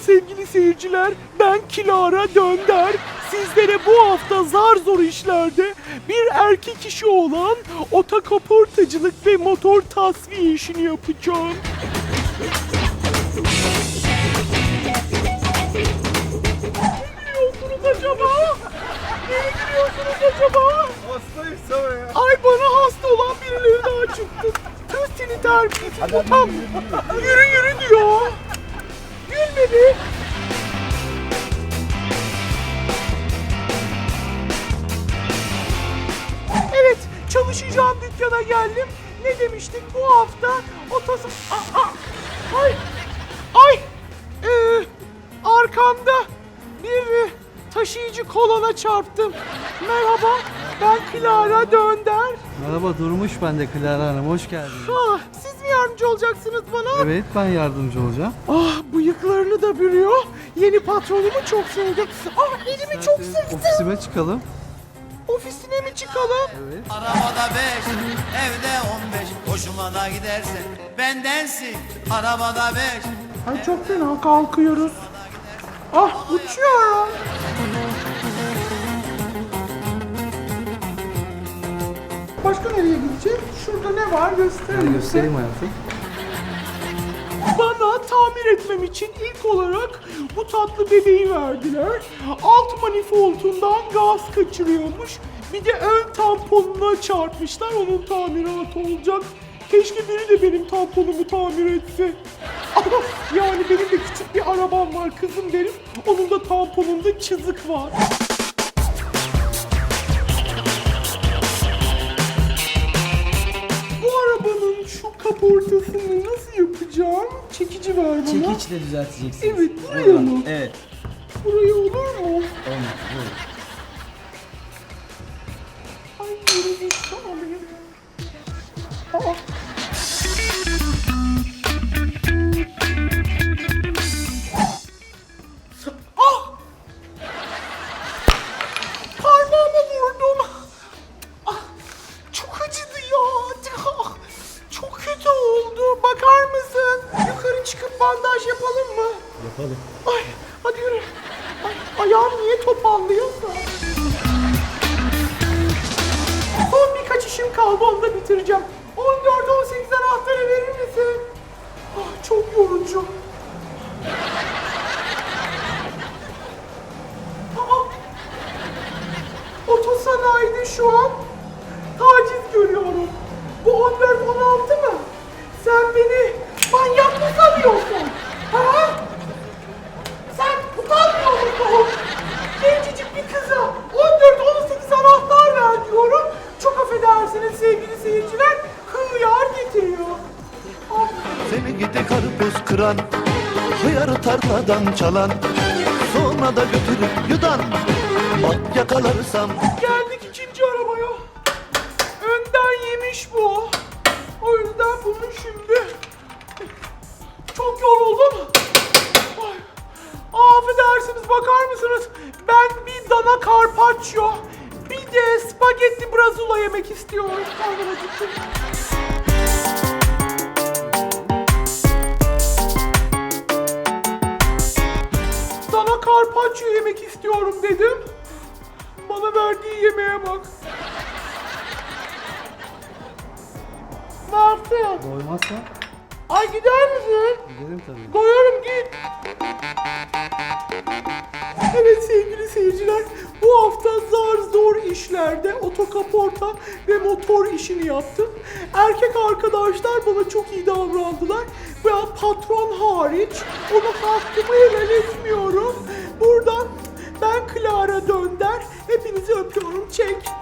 seyirciler, ben Kilara Dönder. Sizlere bu hafta zar zor işlerde bir erkek işi olan otokaportacılık ve motor tasfiye işini yapacağım. Ne gülüyorsunuz acaba? Niye gülüyorsunuz acaba? Hastayım sana ya. Ay bana hasta olan birileri daha çıktı. Kız seni terbiyesiz utan. Yürü yürü diyor. Gülmedi. Evet çalışacağım dükkana geldim. Ne demiştik bu hafta otosu... Aa, aa, ay! Ay! Ee, arkamda bir e, taşıyıcı kolona çarptım. Merhaba ben Clara Dönder. Merhaba Durmuş ben de Clara Hanım hoş geldiniz. Ah, siz mi yardımcı olacaksınız bana? Evet ben yardımcı olacağım. Ah bıyıklarını da bürüyor. Yeni patronumu çok sevdim. Ah elimi çok sıktı. Ofisime çıkalım. Ofisine mi çıkalım? Evet. Arabada beş, evde on beş. Hoşuma da gidersen bendensin. Arabada beş, Ay çok fena kalkıyoruz. Ah uçuyorum. Başka nereye gideceğiz? Şurada ne var Hadi misin? göstereyim hayatım. Bana tamir etmem için ilk olarak bu tatlı bebeği verdiler. Alt manifoldundan gaz kaçırıyormuş. Bir de ön tamponuna çarpmışlar. Onun tamiratı olacak. Keşke biri de benim tamponumu tamir etse. Yani benim de küçük bir arabam var kızım benim. Onun da tamponunda çizik var. Çekici ver bana. Çekiçle düzelteceksiniz. Evet, buraya Buradan. mı? Evet. Buraya olur mu? Olmaz. Buyurun. Ay yürü git alayım. Aa. Bandaj yapalım mı? Yapalım. Ay hadi yürü. Ay, ayağım niye topallıyorsa. Son birkaç işim kaldı onu da bitireceğim. 14-18 anahtarı verir misin? Ah, çok yorucu. Aa, otosanayide şu an kıran Hıyarı tarladan çalan Sonra da götürüp yudan Bak yakalarsam geldik ikinci arabaya. Önden yemiş bu. O yüzden bunu şimdi... Çok yoruldum. Ay. Affedersiniz bakar mısınız? Ben bir dana carpaccio, bir de spagetti brazula yemek istiyorum. Karnım acıktı. Dedim. Bana verdiği yemeğe bak. Martı. Doymazsa Ay gider misin? gidelim tabii. Doyarım git. Evet sevgili seyirciler, bu hafta zar zor işlerde otokaporta ve motor işini yaptım. Erkek arkadaşlar bana çok iyi davrandılar. Ben patron hariç ona hakkımı helal etmiyorum. Dilara Dönder. Hepinizi öpüyorum. Çek.